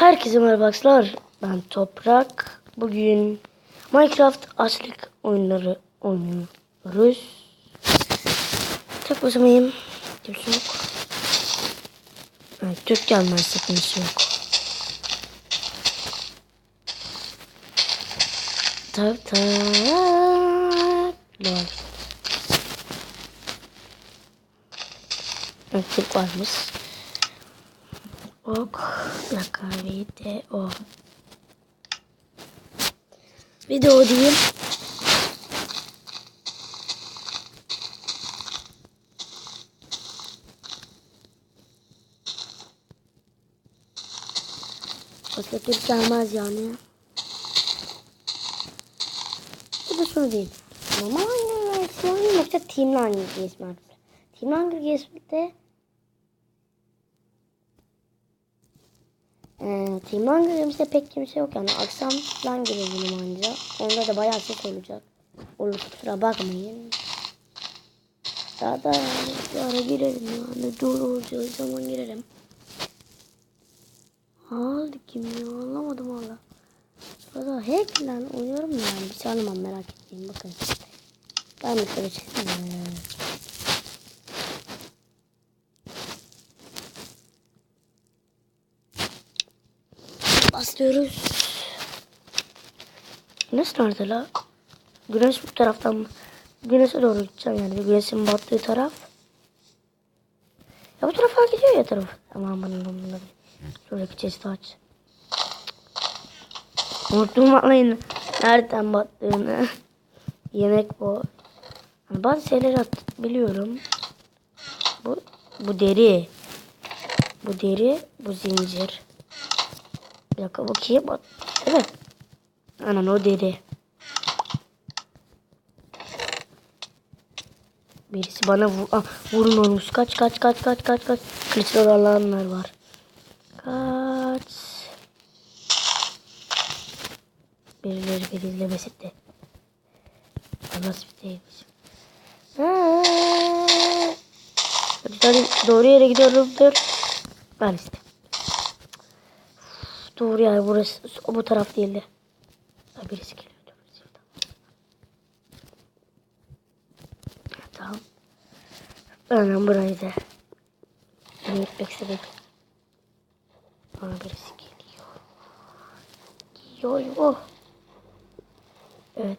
Herkese merhaba. Ben Toprak. Bugün Minecraft açlık oyunları oynuyoruz. Tek başımayım. Kimse yok. Evet, Türk gelmezse kimse yok. Tak tak. Lol. Evet, Türk varmış. Ok. La video. Video diyeyim. Başka Türk gelmez yani. Bu da şunu değil. Ama hangi versiyonu yoksa Team Hunger Games? Team Hunger Games'de Ee, Team Hunger Games'de pek kimse yok yani. Akşam falan girebilirim anca. Onda da bayağı ses olacak. Olur kusura bakmayın. Daha da bir ara girelim yani. Doğru olacağı zaman girelim. Aldı kim ya anlamadım valla. Şurada hack lan oynuyorum yani. Bir şey anlamam merak etmeyin bakın. Ben de şöyle Bastırıyoruz. Güneş nerede la? Güneş bu taraftan mı? Güneşe doğru gideceğim yani. Güneşin battığı taraf. Ya bu tarafa gidiyor ya taraf. Aman bana bunları. Şuradaki chest'i aç. Unuttum vallahi nereden battığını. Yemek bu. Hani bazı şeyleri at- biliyorum. Bu bu deri. Bu deri, bu zincir. Bir dakika bakayım. Bak. Evet. Anan o deri. Birisi bana vur ah, vurun olmuş. Kaç kaç kaç kaç kaç kaç. Kılıçlar alanlar var. Kaç. Birileri beni izlemesin de. Allah bir şey Hadi doğru yere gidiyorum. Dur. Ben işte. Doğru yani burası bu taraf değildi. Ha, birisi geliyor. Tamam. Aynen buraydı. Ben gitmek istedim. Bana birisi geliyor. Geliyor. Oh. Evet.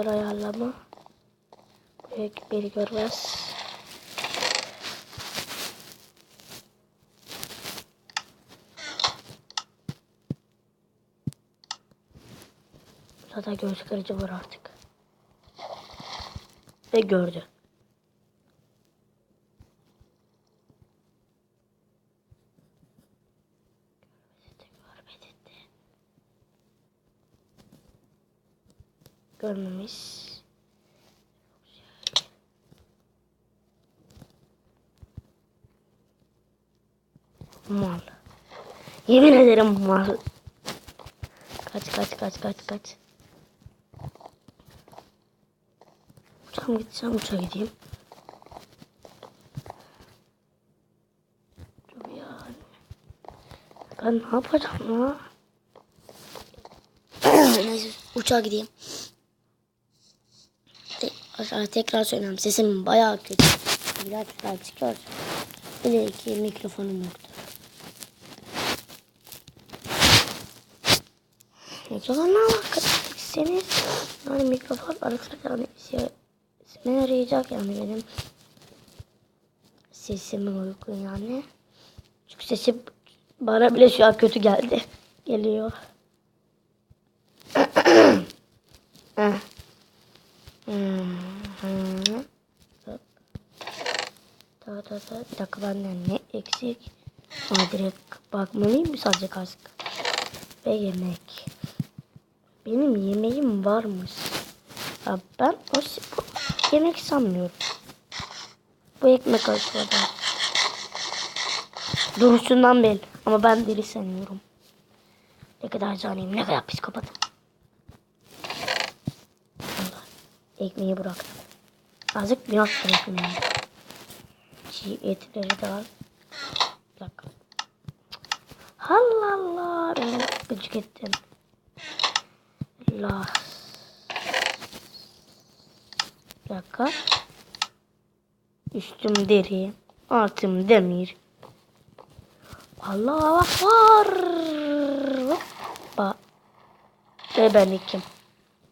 Güzel ayarlama. Buraya beni görmez. Burada göz kırıcı var artık. Ve gördü. Görmemiş. Mal. Yemin ederim mal. Kaç kaç kaç kaç kaç. Uçağım gideceğim uçağa gideyim. Dur yani. Ben ne yapacağım ya? Neyse uçağa gideyim. Aşağı tekrar söylüyorum. Sesim bayağı kötü. Biraz biraz çıkıyor. Bir de iki mikrofonum yoktu. Mikrofonla alakalı yani mikrofon arkadaşlar yani şey, ne yarayacak yani benim sesime uygun yani. Çünkü sesim bana bile şu an kötü geldi. Geliyor. Eh. Hmm, hmm. arada da bir dakika benden ne eksik? Ona direkt bakmalıyım mı sadece kask? Ve yemek. Benim yemeğim varmış. Ya ben o bu, yemek sanmıyorum. Bu ekmek aşağıda. Duruşundan ben. Ama ben deli sanıyorum. Ne kadar canıyım, ne kadar psikopatım. Ekmeği bıraktım. Azıcık biraz bırakmayayım. Çiğ etleri de al. Dakika. Allah Allah. Ben gıcık ettim. La. Bir dakika. Üstüm deri. Altım demir. Allah var. Hoppa. Ve ben kim?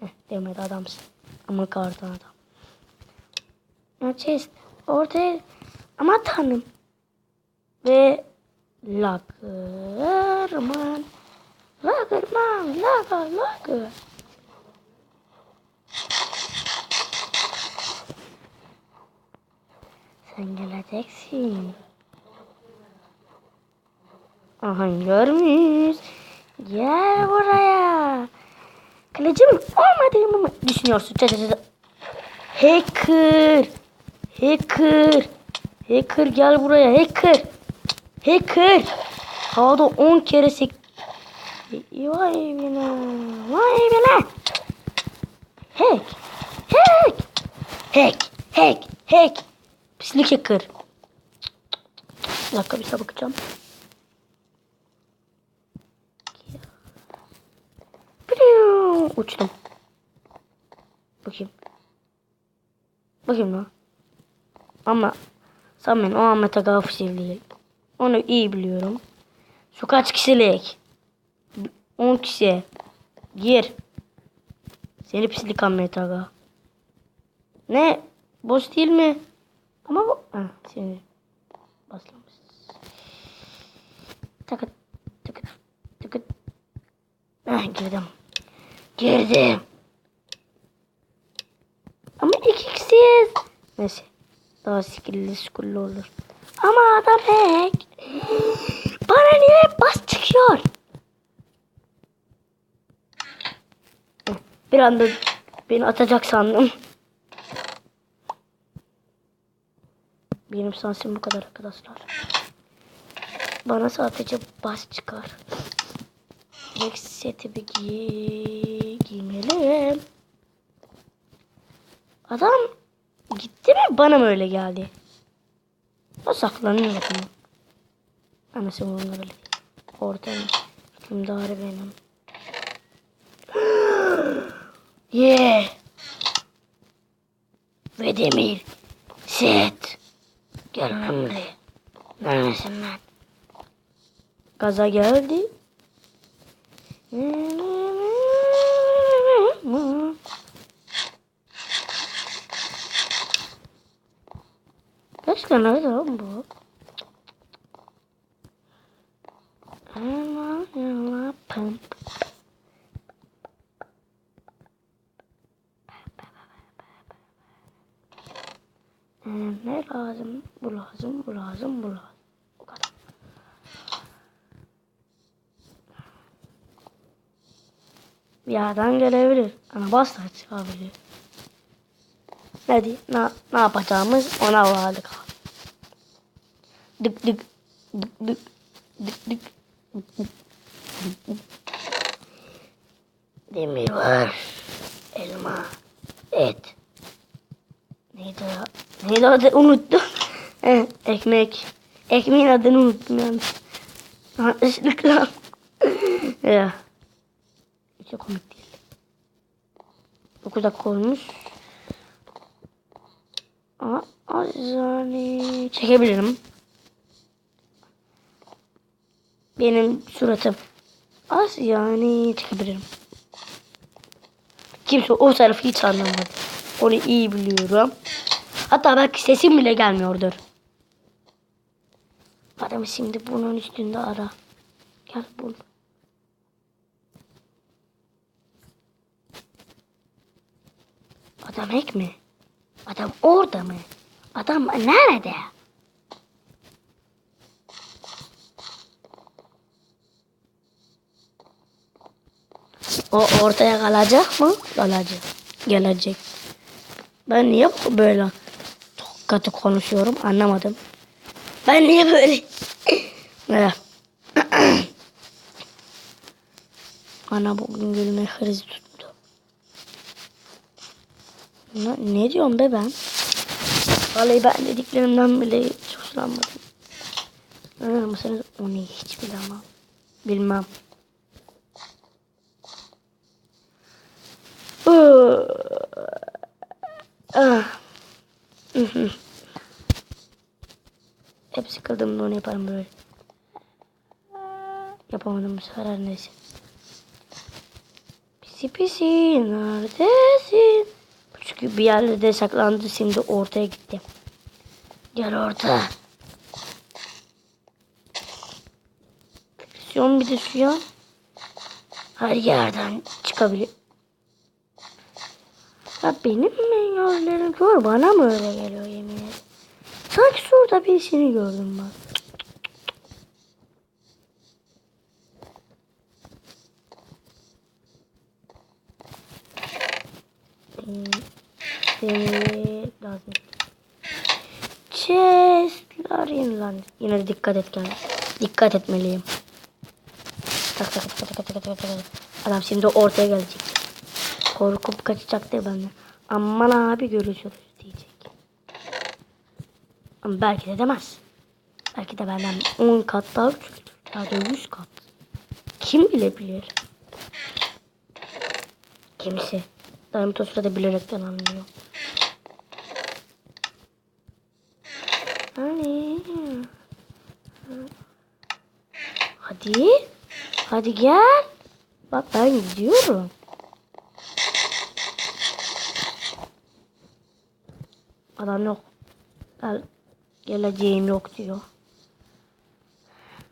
Heh, demedi adamsın. Ama kardan adam. Chest. Ortaya. Ama tanrım. Ve Lagerman. Lagerman. Lager. Lager. Sen geleceksin. Aha görmüş. Gel buraya. Kılıcım olmadığımı mı düşünüyorsun? Hacker. Hacker. Hacker gel buraya. Hacker. Hacker. Havada 10 kere sek... Vay bile. Vay bile. Hack. Hack. Hack. Hack. Hack. Pislik hacker. Bir dakika bir şey bakacağım. Uçtum. Bakayım. Bakayım lan. Ama sanmayın o Ahmet Aga ofisiyel değil. Onu iyi biliyorum. Şu kaç kişilik? 10 kişi. Gir. Seni pislik Ahmet Aga. Ne? Boş değil mi? Ama bu... Ha, seni. Başlamış. Takıt. Takıt. Takıt. Ah, girdim. Girdim. Ama iki kişiyiz. Neyse. Daha skillli skulli olur. Ama adam hack. Bana niye hep bas çıkıyor? Bir anda beni atacak sandım. Benim sansim bu kadar arkadaşlar. Bana sadece bas çıkar. Next setimi giy giymeliyim. Adam gitti mi bana mı öyle geldi? O saklanıyor bakın. Anası bunlar öyle. Ortam hükümdarı benim. yeah. Ve demir. Set. Gel lan buraya. Neredesin? Gaza geldi. Kaç tane öyle lan bu? Ee, Ne lazım? Bu lazım, bu lazım, bu lazım. Bu. Bir yerden gelebilir. Ama basla çıkabilir. Ne, ne, ne yapacağımız ona bağlı kal. Dık dık dık dık dık dık demir var. Elma. Et. Neydi o? Neydi adı? Unuttum. Ekmek. Ekmeğin adını unuttum yani. Yanlışlıkla. ya. Hiç komik değil. 9 dakika olmuş. Aa, az yani çekebilirim. Benim suratım az yani çekebilirim. Kimse o tarafı hiç anlamadı. Onu iyi biliyorum. Hatta belki sesim bile gelmiyordur. Adamı şimdi bunun üstünde ara. Gel bul. Adam ek mi? Adam orada mı? Adam nerede? O ortaya kalacak mı? Kalacak. Gelecek. Ben niye böyle çok kötü konuşuyorum anlamadım. Ben niye böyle? Ana bugün gülme krizi tuttu. Ne, ne diyorum be ben? Vallahi ben dediklerimden bile hiç hoşlanmadım. İnanır mısınız? Onu hiç bilemem. Bilmem. Hep sıkıldığımda onu yaparım böyle. Yapamadım bu sefer her neyse. Pisi pisi neredesin? Çünkü bir yerlerde saklandı şimdi ortaya gitti. Gel orta. Füzyon bir de suya. Her yerden çıkabilir. Ya benim mi gözlerim kör bana mı öyle geliyor yemin ederim. Sanki şurada birisini gördüm bak. Hmm, Seni lazım. Chestler yenilendi. Yine de dikkat et gel. Dikkat etmeliyim. Tak tak tak tak tak tak tak. Adam şimdi ortaya gelecek. Korkup kaçacaktır benden. Aman abi görüşürüz. Ama belki de demez. Belki de benden 10 kat daha güçlüdür. Ya da 100 kat. Kim bilebilir? Kimse. Diamond o sırada bilerekten anlıyor. Hani? Hadi. Hadi gel. Bak ben gidiyorum. Adam yok. Gel, geleceğim yok diyor.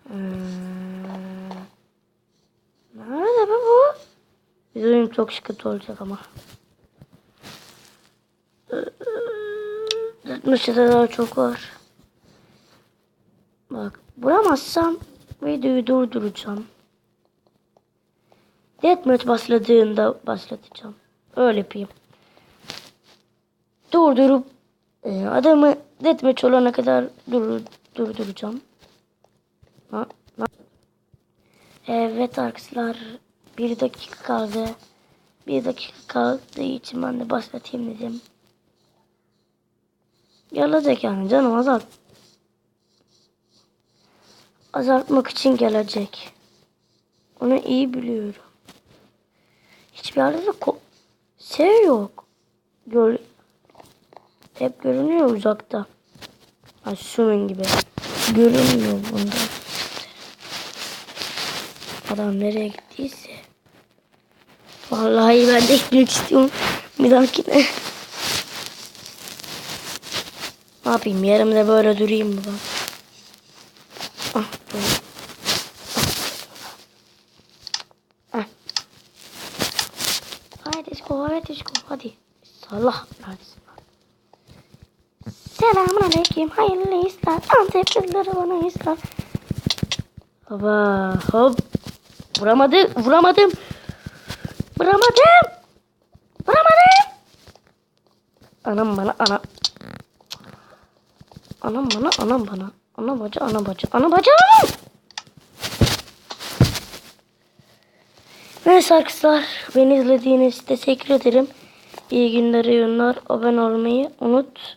Hmm. Nerede be bu? Bizim çok sıkıntı olacak ama. Dörtmüşte daha çok var. Bak vuramazsam videoyu durduracağım. Deathmatch başladığında başlatacağım. Öyle yapayım. Durdurup e, adamı deathmatch olana kadar dur, durduracağım. Ha, ha. Evet arkadaşlar bir dakika kaldı. Bir dakika kaldığı için ben de başlatayım dedim. Gelecek yani canım azalt. Azaltmak için gelecek. Onu iyi biliyorum. Hiçbir yerde de ko- şey yok. Gör hep görünüyor uzakta. Ha, şunun gibi. Görünmüyor bunda. Adam nereye gittiyse. Vallahi ben de gitmek istiyorum. Bir dahakine. Ne yapayım? Yerimde böyle durayım mı ben? Ah, dur. Ah. Hadi Disko, hadi Disko, hadi. Salah neredesin? Selamun aleyküm, hayırlı işler. Antep kızları bana işler. Baba, hop. Vuramadı, vuramadım. Vuramadım. Vuramadım. Anam bana, ana. Anam bana, anam bana. Ana bacı, ana bacı, ana bacı, anam. Neyse arkadaşlar, beni izlediğiniz için teşekkür ederim. İyi günler, iyi günler. Abone olmayı unut.